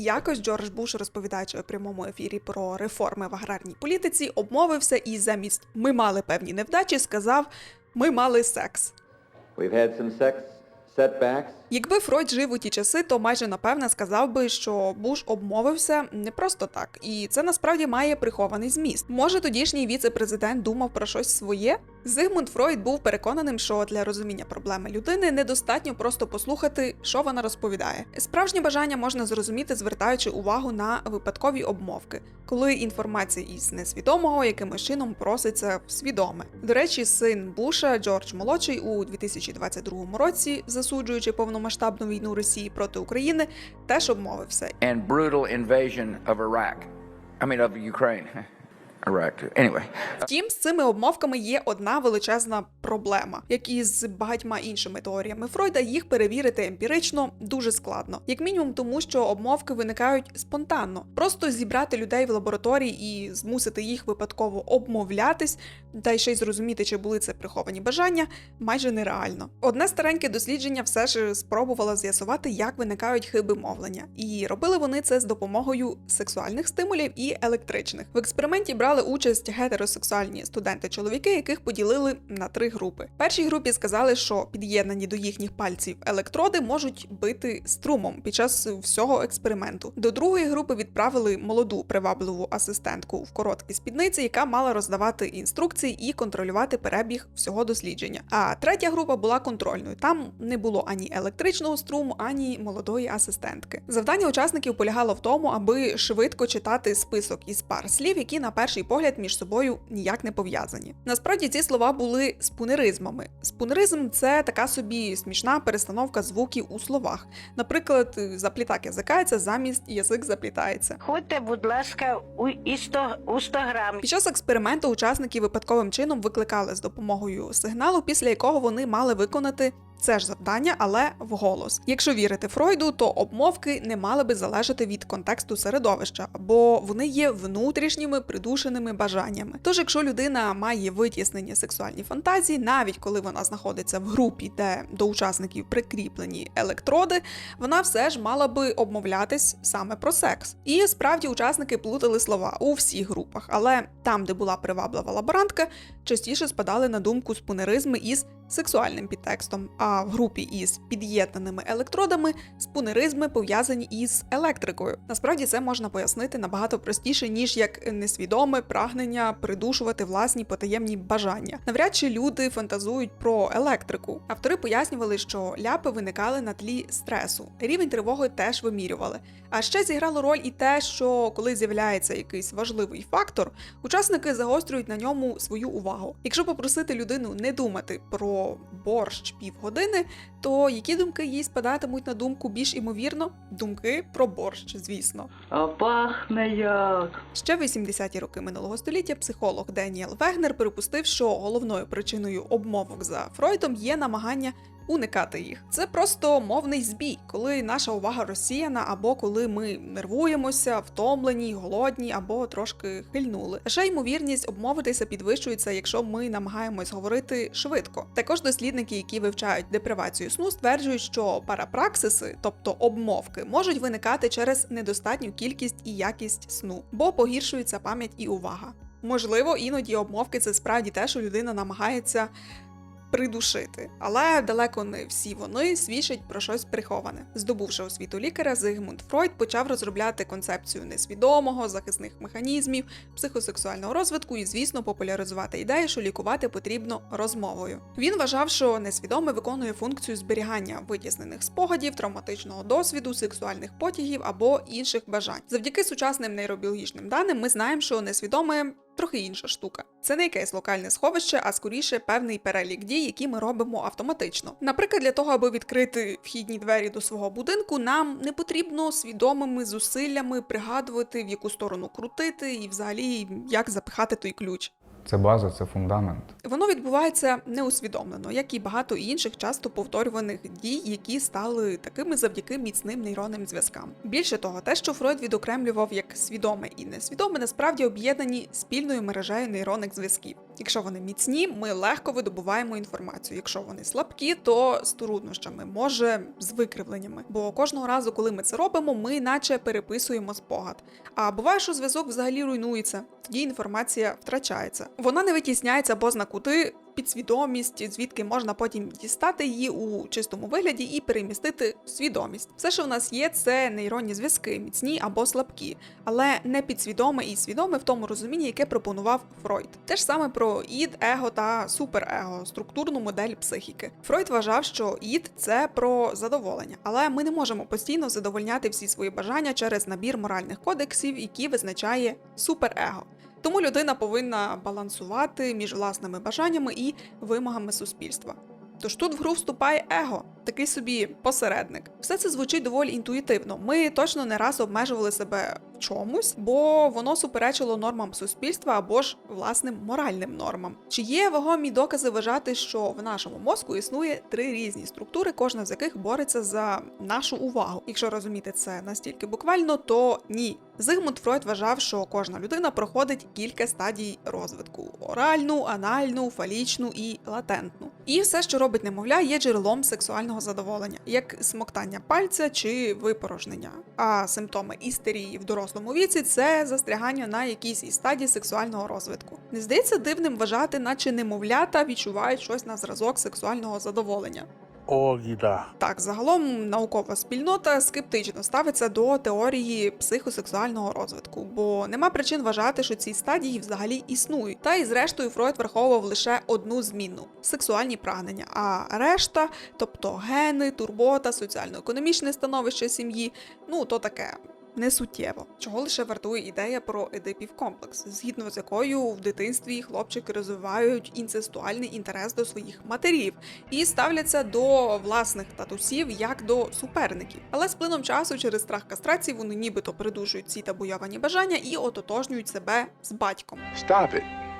Якось Джордж Буш, розповідаючи у прямому ефірі про реформи в аграрній політиці, обмовився і замість ми мали певні невдачі, сказав ми мали секс. We've had some sex setbacks. Якби Фройд жив у ті часи, то майже напевне сказав би, що Буш обмовився не просто так, і це насправді має прихований зміст. Може, тодішній віце-президент думав про щось своє? Зигмунд Фройд був переконаним, що для розуміння проблеми людини недостатньо просто послухати, що вона розповідає. Справжнє бажання можна зрозуміти, звертаючи увагу на випадкові обмовки, коли інформація із несвідомого якимось чином проситься в свідоме. До речі, син Буша Джордж Молодший у 2022 році, засуджуючи повномасштабну війну Росії проти України, теж обмовився. and brutal invasion of Iraq. I mean, of Ukraine. Anyway, Втім, з цими обмовками є одна величезна проблема, як і з багатьма іншими теоріями Фройда, їх перевірити емпірично дуже складно, як мінімум, тому що обмовки виникають спонтанно. Просто зібрати людей в лабораторії і змусити їх випадково обмовлятись, та й ще й зрозуміти, чи були це приховані бажання, майже нереально. Одне стареньке дослідження все ж спробувало з'ясувати, як виникають хиби мовлення, і робили вони це з допомогою сексуальних стимулів і електричних. В експерименті брали участь гетеросексуальні студенти-чоловіки, яких поділили на три групи. Першій групі сказали, що під'єднані до їхніх пальців електроди можуть бити струмом під час всього експерименту. До другої групи відправили молоду привабливу асистентку в короткій спідниці, яка мала роздавати інструкції і контролювати перебіг всього дослідження. А третя група була контрольною. Там не було ані електричного струму, ані молодої асистентки. Завдання учасників полягало в тому, аби швидко читати список із пар слів, які на перший погляд між собою ніяк не пов'язані. Насправді ці слова були спунеризмами. Спунеризм це така собі смішна перестановка звуків у словах. Наприклад, заплітак язикається замість язик заплітається. Ходьте, будь ласка, у, і сто, у 100 грам. Під час експерименту учасники випадковим чином викликали з допомогою сигналу, після якого вони мали виконати це ж завдання, але вголос. Якщо вірити Фройду, то обмовки не мали би залежати від контексту середовища, бо вони є внутрішніми придушеними бажаннями. Тож, якщо людина має витіснені сексуальні фантазії, навіть коли вона знаходиться в групі, де до учасників прикріплені електроди, вона все ж мала би обмовлятись саме про секс. І справді учасники плутали слова у всіх групах, але там, де була приваблива лаборантка, частіше спадали на думку спунеризми із сексуальним підтекстом. А в групі із під'єднаними електродами спунеризми пов'язані із електрикою. Насправді це можна пояснити набагато простіше, ніж як несвідоме прагнення придушувати власні потаємні бажання. Навряд чи люди фантазують про електрику. Автори пояснювали, що ляпи виникали на тлі стресу. Рівень тривоги теж вимірювали. А ще зіграло роль і те, що коли з'являється якийсь важливий фактор, учасники загострюють на ньому свою увагу. Якщо попросити людину не думати про борщ півгодини, то які думки їй спадатимуть на думку більш імовірно? Думки про борщ, звісно. А пахне як. Ще в 80-ті роки минулого століття психолог Деніел Вегнер припустив, що головною причиною обмовок за Фройдом є намагання уникати їх. Це просто мовний збій, коли наша увага розсіяна, або коли ми нервуємося, втомлені, голодні, або трошки хильнули. Ще ймовірність обмовитися підвищується, якщо ми намагаємось говорити швидко. Також дослідники, які вивчають депривацію сну, стверджують, що парапраксиси, тобто обмовки, можуть виникати через недостатню кількість і якість сну, бо погіршується пам'ять і увага. Можливо, іноді обмовки це справді те, що людина намагається придушити, але далеко не всі вони свідчать про щось приховане. Здобувши освіту лікаря, Зигмунд Фройд почав розробляти концепцію несвідомого, захисних механізмів, психосексуального розвитку і, звісно, популяризувати ідею, що лікувати потрібно розмовою. Він вважав, що несвідоме виконує функцію зберігання витіснених спогадів, травматичного досвіду, сексуальних потягів або інших бажань. Завдяки сучасним нейробіологічним даним ми знаємо, що несвідоме трохи інша штука. Це не якесь локальне сховище, а скоріше певний перелік дій, які ми робимо автоматично. Наприклад, для того, аби відкрити вхідні двері до свого будинку, нам не потрібно свідомими зусиллями пригадувати, в яку сторону крутити, і взагалі як запихати той ключ. Це база, це фундамент. Воно відбувається неусвідомлено, як і багато інших часто повторюваних дій, які стали такими завдяки міцним нейронним зв'язкам. Більше того, те, що Фройд відокремлював як свідоме і несвідоме, насправді об'єднані спільною мережею нейронних зв'язків. Якщо вони міцні, ми легко видобуваємо інформацію. Якщо вони слабкі, то з труднощами, може з викривленнями. Бо кожного разу, коли ми це робимо, ми наче переписуємо спогад. А буває, що зв'язок взагалі руйнується, тоді інформація втрачається. Вона не витісняється або на кути підсвідомість, звідки можна потім дістати її у чистому вигляді і перемістити в свідомість. Все, що в нас є, це нейронні зв'язки, міцні або слабкі, але не підсвідоме і свідоме в тому розумінні, яке пропонував Фройд. Те ж саме про ід, его та суперего, структурну модель психіки. Фройд вважав, що ід це про задоволення, але ми не можемо постійно задовольняти всі свої бажання через набір моральних кодексів, які визначає суперего. Тому людина повинна балансувати між власними бажаннями і вимогами суспільства. Тож тут в гру вступає его, такий собі посередник. Все це звучить доволі інтуїтивно. Ми точно не раз обмежували себе чомусь, бо воно суперечило нормам суспільства або ж власним моральним нормам. Чи є вагомі докази вважати, що в нашому мозку існує три різні структури, кожна з яких бореться за нашу увагу? Якщо розуміти це настільки буквально, то ні. Зигмунд Фройд вважав, що кожна людина проходить кілька стадій розвитку: оральну, анальну, фалічну і латентну. І все, що робить немовля, є джерелом сексуального задоволення, як смоктання пальця чи випорожнення. А симптоми істерії в дорослому віці це застрягання на якійсь із стадій сексуального розвитку. Не здається дивним вважати, наче немовлята відчувають щось на зразок сексуального задоволення. О, да. Так, загалом наукова спільнота скептично ставиться до теорії психосексуального розвитку, бо нема причин вважати, що ці стадії взагалі існують. Та і зрештою Фройд враховував лише одну зміну сексуальні прагнення. А решта, тобто гени, турбота, соціально-економічне становище сім'ї, ну то таке. Не суттєво, чого лише вартує ідея про едипів комплекс, згідно з якою в дитинстві хлопчики розвивають інцестуальний інтерес до своїх матерів і ставляться до власних татусів як до суперників. Але з плином часу через страх кастрації вони нібито придушують ці табуйовані бажання і ототожнюють себе з батьком. Stop it.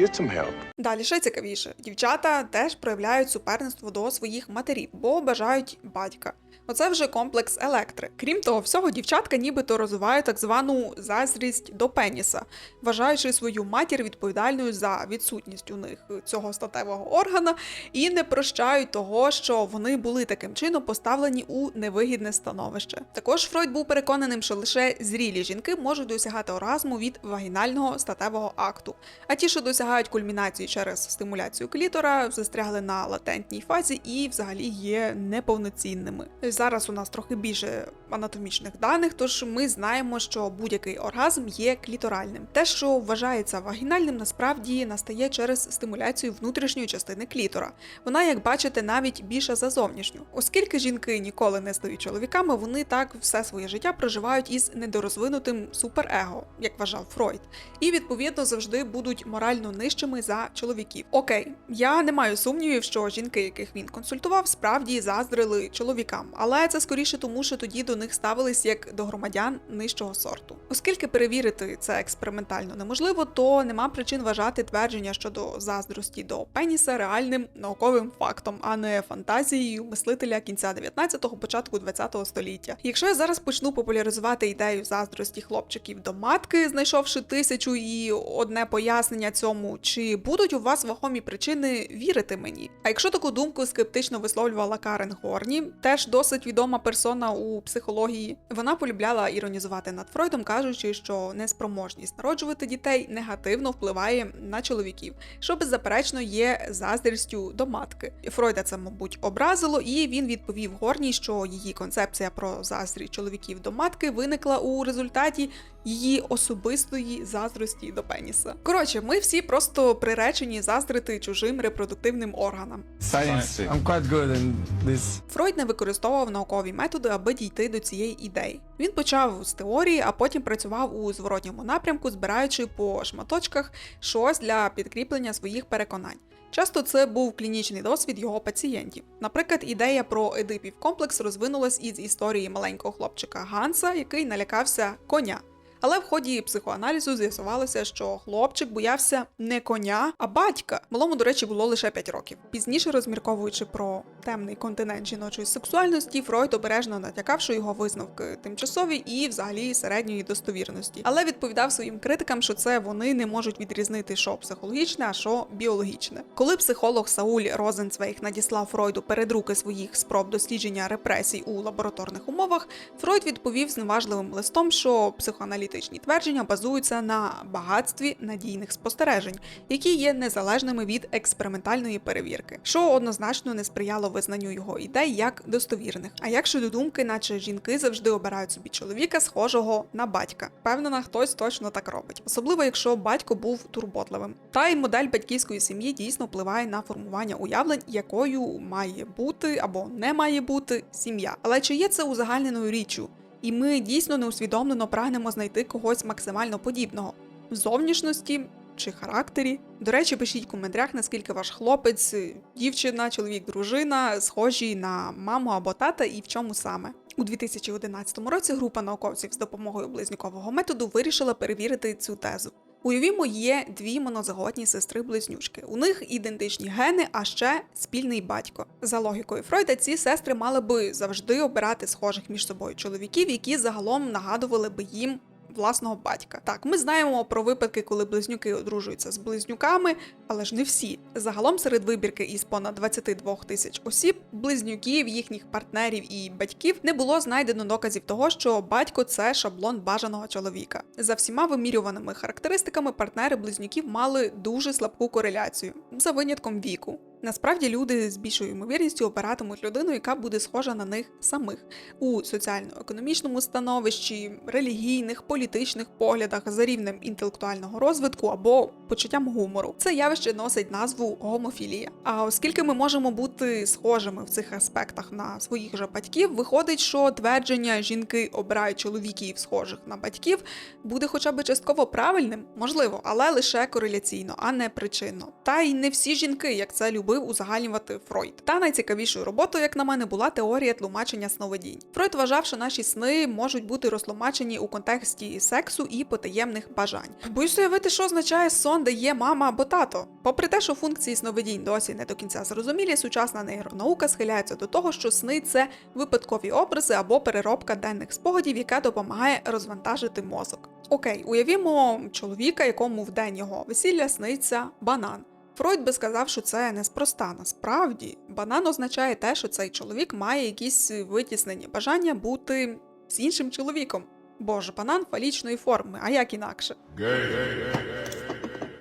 Get some help. Далі ще цікавіше, дівчата теж проявляють суперництво до своїх матерів, бо бажають батька. Оце вже комплекс електри. Крім того, всього дівчатка нібито розвивають так звану заздрість до пеніса, вважаючи свою матір відповідальною за відсутність у них цього статевого органа, і не прощають того, що вони були таким чином поставлені у невигідне становище. Також Фройд був переконаним, що лише зрілі жінки можуть досягати оргазму від вагінального статевого акту, а ті, що досягають кульмінації через стимуляцію клітора, застрягли на латентній фазі і взагалі є неповноцінними. Зараз у нас трохи більше анатомічних даних, тож ми знаємо, що будь-який оргазм є кліторальним. Те, що вважається вагінальним, насправді настає через стимуляцію внутрішньої частини клітора. Вона, як бачите, навіть більша за зовнішню. Оскільки жінки ніколи не стають чоловіками, вони так все своє життя проживають із недорозвинутим суперего, як вважав Фройд, і відповідно завжди будуть морально нижчими за чоловіків. Окей, я не маю сумнівів, що жінки, яких він консультував, справді заздрили чоловікам, але це скоріше тому, що тоді до них ставились як до громадян нижчого сорту. Оскільки перевірити це експериментально неможливо, то нема причин вважати твердження щодо заздрості до пеніса реальним науковим фактом, а не фантазією мислителя кінця 19-го, початку 20-го століття. Якщо я зараз почну популяризувати ідею заздрості хлопчиків до матки, знайшовши тисячу і одне пояснення цьому, чи будуть у вас вагомі причини вірити мені? А якщо таку думку скептично висловлювала Карен Горні, теж досить відома персона у психології, вона полюбляла іронізувати над Фройдом, кажучи, що неспроможність народжувати дітей негативно впливає на чоловіків, що беззаперечно є заздрістю до матки. Фройда це, мабуть, образило, і він відповів Горній, що її концепція про заздрість чоловіків до матки виникла у результаті її особистої заздрості до пеніса. Коротше, ми всі просто приречені заздрити чужим репродуктивним органам. Science. I'm quite good in this. Фройд не використовував наукові методи, аби дійти до цієї ідеї. Він почав з теорії, а потім працював у зворотньому напрямку, збираючи по шматочках щось для підкріплення своїх переконань. Часто це був клінічний досвід його пацієнтів. Наприклад, ідея про едипів комплекс розвинулась із історії маленького хлопчика Ганса, який налякався коня. Але в ході психоаналізу з'ясувалося, що хлопчик боявся не коня, а батька. Малому, до речі, було лише 5 років. Пізніше, розмірковуючи про темний континент жіночої сексуальності, Фройд обережно натякав, що його висновки тимчасові і взагалі середньої достовірності. Але відповідав своїм критикам, що це вони не можуть відрізнити, що психологічне, а що біологічне. Коли психолог Сауль Розенцвейг надіслав Фройду перед руки своїх спроб дослідження репресій у лабораторних умовах, Фройд відповів зневажливим листом, що психоаналітичні твердження базуються на багатстві надійних спостережень, які є незалежними від експериментальної перевірки, що однозначно не сприяло визнанню його ідей як достовірних. А як щодо думки, наче жінки завжди обирають собі чоловіка, схожого на батька. Впевнена, хтось точно так робить, особливо якщо батько був турботливим. Та й модель батьківської сім'ї дійсно впливає на формування уявлень, якою має бути або не має бути сім'я. Але чи є це узагальненою річчю? І ми дійсно неусвідомлено прагнемо знайти когось максимально подібного в зовнішності чи характері. До речі, пишіть в коментарях, наскільки ваш хлопець, дівчина, чоловік, дружина схожі на маму або тата і в чому саме. У 2011 році група науковців з допомогою близнюкового методу вирішила перевірити цю тезу. Уявімо, є дві монозаготні сестри-близнючки. У них ідентичні гени, а ще спільний батько. За логікою Фройда, ці сестри мали би завжди обирати схожих між собою чоловіків, які загалом нагадували би їм. Власного батька. Так, ми знаємо про випадки, коли близнюки одружуються з близнюками, але ж не всі. Загалом серед вибірки із понад 22 тисяч осіб, близнюків, їхніх партнерів і батьків не було знайдено доказів того, що батько це шаблон бажаного чоловіка. За всіма вимірюваними характеристиками, партнери близнюків мали дуже слабку кореляцію за винятком віку. Насправді люди з більшою ймовірністю обиратимуть людину, яка буде схожа на них самих у соціально-економічному становищі, релігійних, політичних поглядах за рівнем інтелектуального розвитку або почуттям гумору. Це явище носить назву гомофілія. А оскільки ми можемо бути схожими в цих аспектах на своїх же батьків, виходить, що твердження жінки обирають чоловіків схожих на батьків буде хоча б частково правильним, можливо, але лише кореляційно, а не причинно. Та й не всі жінки, як це любив узагальнювати Фройд. Та найцікавішою роботою, як на мене, була теорія тлумачення сновидінь. Фройд вважав, що наші сни можуть бути розтлумачені у контексті сексу і потаємних бажань. Боюсь уявити, що означає сон, де є мама або тато. Попри те, що функції сновидінь досі не до кінця зрозумілі, сучасна нейронаука схиляється до того, що сни це випадкові образи або переробка денних спогадів, яка допомагає розвантажити мозок. Окей, уявімо чоловіка, якому в день його весілля сниться банан. Фройд би сказав, що це неспроста. Насправді, банан означає те, що цей чоловік має якісь витіснені бажання бути з іншим чоловіком. Бо ж банан фалічної форми, а як інакше.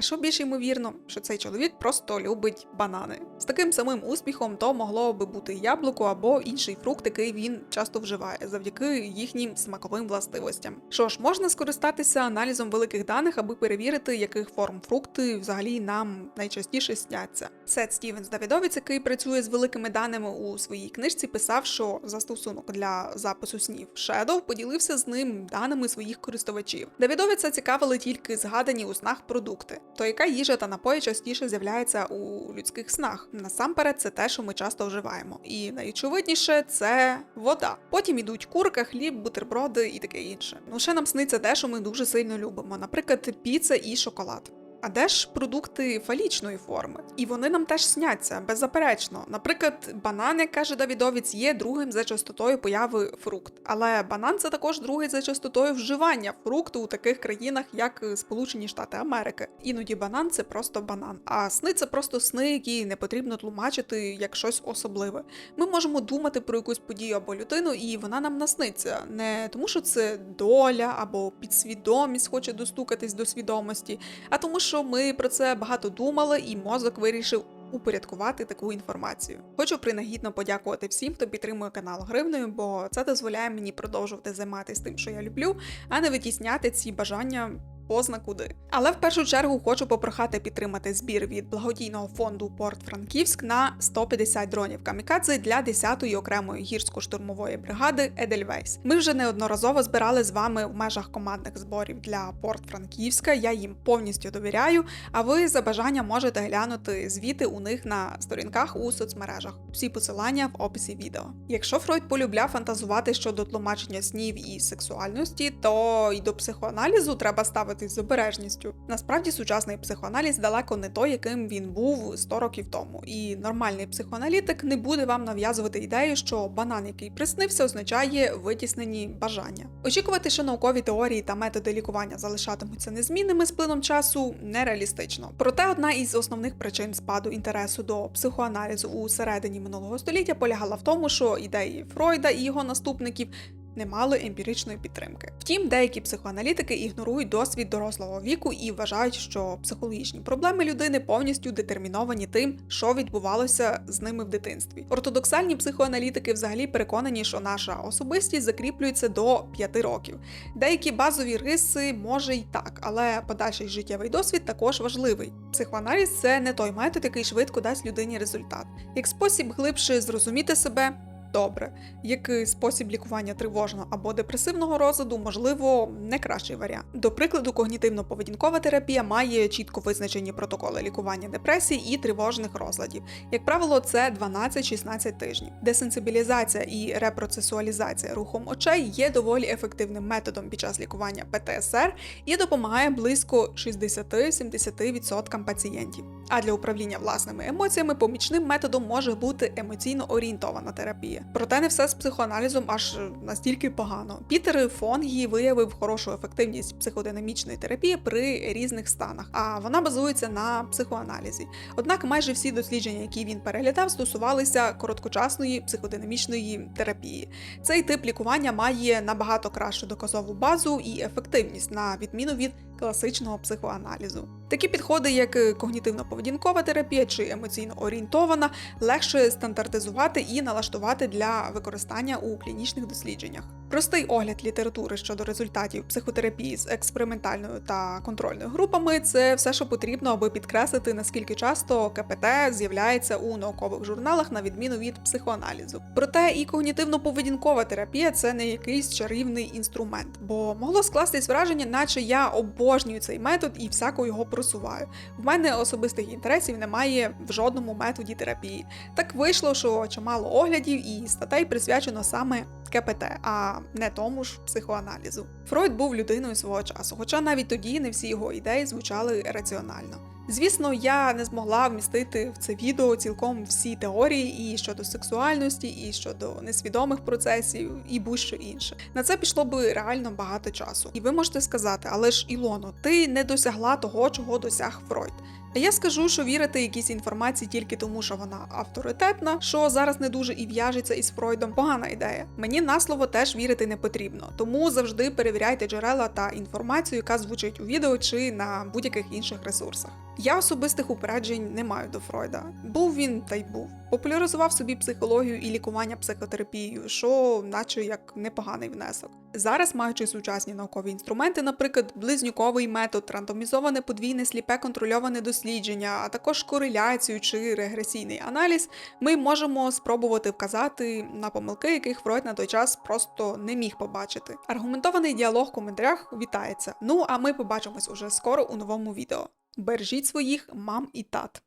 А що більш ймовірно, що цей чоловік просто любить банани. З таким самим успіхом то могло би бути яблуко або інший фрукт, який він часто вживає, завдяки їхнім смаковим властивостям. Що ж, можна скористатися аналізом великих даних, аби перевірити, яких форм фрукти взагалі нам найчастіше сняться. Сет Стівенс Давідовець, який працює з великими даними у своїй книжці, писав, що застосунок для запису снів Shadow поділився з ним даними своїх користувачів. Давідовиця цікавили тільки згадані у снах продукти. То яка їжа та напої частіше з'являється у людських снах? Насамперед, це те, що ми часто вживаємо. І найочевидніше це вода. Потім ідуть курка, хліб, бутерброди і таке інше. Ну ще нам сниться те, що ми дуже сильно любимо, наприклад, піца і шоколад. А де ж продукти фалічної форми? І вони нам теж сняться, беззаперечно. Наприклад, банан, як каже Давідовець, є другим за частотою появи фрукт. Але банан це також другий за частотою вживання фрукту у таких країнах, як Сполучені Штати Америки. Іноді банан це просто банан, а сни це просто сни, які не потрібно тлумачити як щось особливе. Ми можемо думати про якусь подію або людину, і вона нам насниться. Не тому, що це доля або підсвідомість хоче достукатись до свідомості, а тому, що ми про це багато думали, і мозок вирішив. Упорядкувати таку інформацію. Хочу принагідно подякувати всім, хто підтримує канал гривнею, бо це дозволяє мені продовжувати займатися тим, що я люблю, а не витісняти ці бажання позна куди. Але в першу чергу хочу попрохати підтримати збір від благодійного фонду Порт Франківськ на 150 дронів камікадзе для 10-ї окремої гірсько-штурмової бригади Едельвейс. Ми вже неодноразово збирали з вами в межах командних зборів для Порт Франківська. Я їм повністю довіряю. А ви за бажанням можете глянути звіти у них на сторінках у соцмережах. Всі посилання в описі відео. Якщо Фройд полюбляв фантазувати щодо тлумачення снів і сексуальності, то й до психоаналізу треба з обережністю. Насправді, сучасний психоаналіз далеко не той, яким він був 100 років тому. І нормальний психоаналітик не буде вам нав'язувати ідею, що банан, який приснився, означає витіснені бажання. Очікувати, що наукові теорії та методи лікування залишатимуться незмінними з плином часу, нереалістично. Проте одна із основних причин спаду інтересу до психоаналізу у середині минулого століття полягала в тому, що ідеї Фройда і його наступників не мали емпіричної підтримки. Втім, деякі психоаналітики ігнорують досвід дорослого віку і вважають, що психологічні проблеми людини повністю детерміновані тим, що відбувалося з ними в дитинстві. Ортодоксальні психоаналітики взагалі переконані, що наша особистість закріплюється до 5 років. Деякі базові риси може й так, але подальший життєвий досвід також важливий. Психоаналіз це не той метод, який швидко дасть людині результат. Як спосіб глибше зрозуміти себе. Добре, як спосіб лікування тривожного або депресивного розладу, можливо, не кращий варіант. До прикладу, когнітивно-поведінкова терапія має чітко визначені протоколи лікування депресій і тривожних розладів. Як правило, це 12-16 тижнів. Десенсибілізація і репроцесуалізація рухом очей є доволі ефективним методом під час лікування ПТСР і допомагає близько 60-70% пацієнтів. А для управління власними емоціями помічним методом може бути емоційно орієнтована терапія. Проте не все з психоаналізом аж настільки погано. Пітер Фонгі виявив хорошу ефективність психодинамічної терапії при різних станах, а вона базується на психоаналізі. Однак майже всі дослідження, які він переглядав, стосувалися короткочасної психодинамічної терапії. Цей тип лікування має набагато кращу доказову базу і ефективність на відміну від класичного психоаналізу. Такі підходи, як когнітивно-поведінкова терапія чи емоційно орієнтована, легше стандартизувати і налаштувати для використання у клінічних дослідженнях. Простий огляд літератури щодо результатів психотерапії з експериментальною та контрольною групами це все, що потрібно, аби підкреслити, наскільки часто КПТ з'являється у наукових журналах на відміну від психоаналізу. Проте і когнітивно-поведінкова терапія це не якийсь чарівний інструмент, бо могло скластись враження, наче я обожнюю цей метод і всяко його просуваю. В мене особистих інтересів немає в жодному методі терапії. Так вийшло, що чимало оглядів і статей присвячено саме КПТ, а не тому ж психоаналізу. Фройд був людиною свого часу, хоча навіть тоді не всі його ідеї звучали раціонально. Звісно, я не змогла вмістити в це відео цілком всі теорії і щодо сексуальності, і щодо несвідомих процесів, і будь-що інше. На це пішло би реально багато часу. І ви можете сказати, але ж Ілоно, ти не досягла того, чого досяг Фройд. А я скажу, що вірити якійсь інформації тільки тому, що вона авторитетна, що зараз не дуже і в'яжеться із Фройдом. Погана ідея. Мені на слово теж вірити не потрібно, тому завжди перевіряйте джерела та інформацію, яка звучить у відео чи на будь-яких інших ресурсах. Я особистих упереджень не маю до Фройда. Був він та й був. Популяризував собі психологію і лікування психотерапією, що наче як непоганий внесок. Зараз, маючи сучасні наукові інструменти, наприклад, близнюковий метод, рандомізоване подвійне сліпе контрольоване дослідження, а також кореляцію чи регресійний аналіз, ми можемо спробувати вказати на помилки, яких Фройд на той час просто не міг побачити. Аргументований діалог в коментарях вітається. Ну а ми побачимось уже скоро у новому відео. Бережіть своїх мам і тат.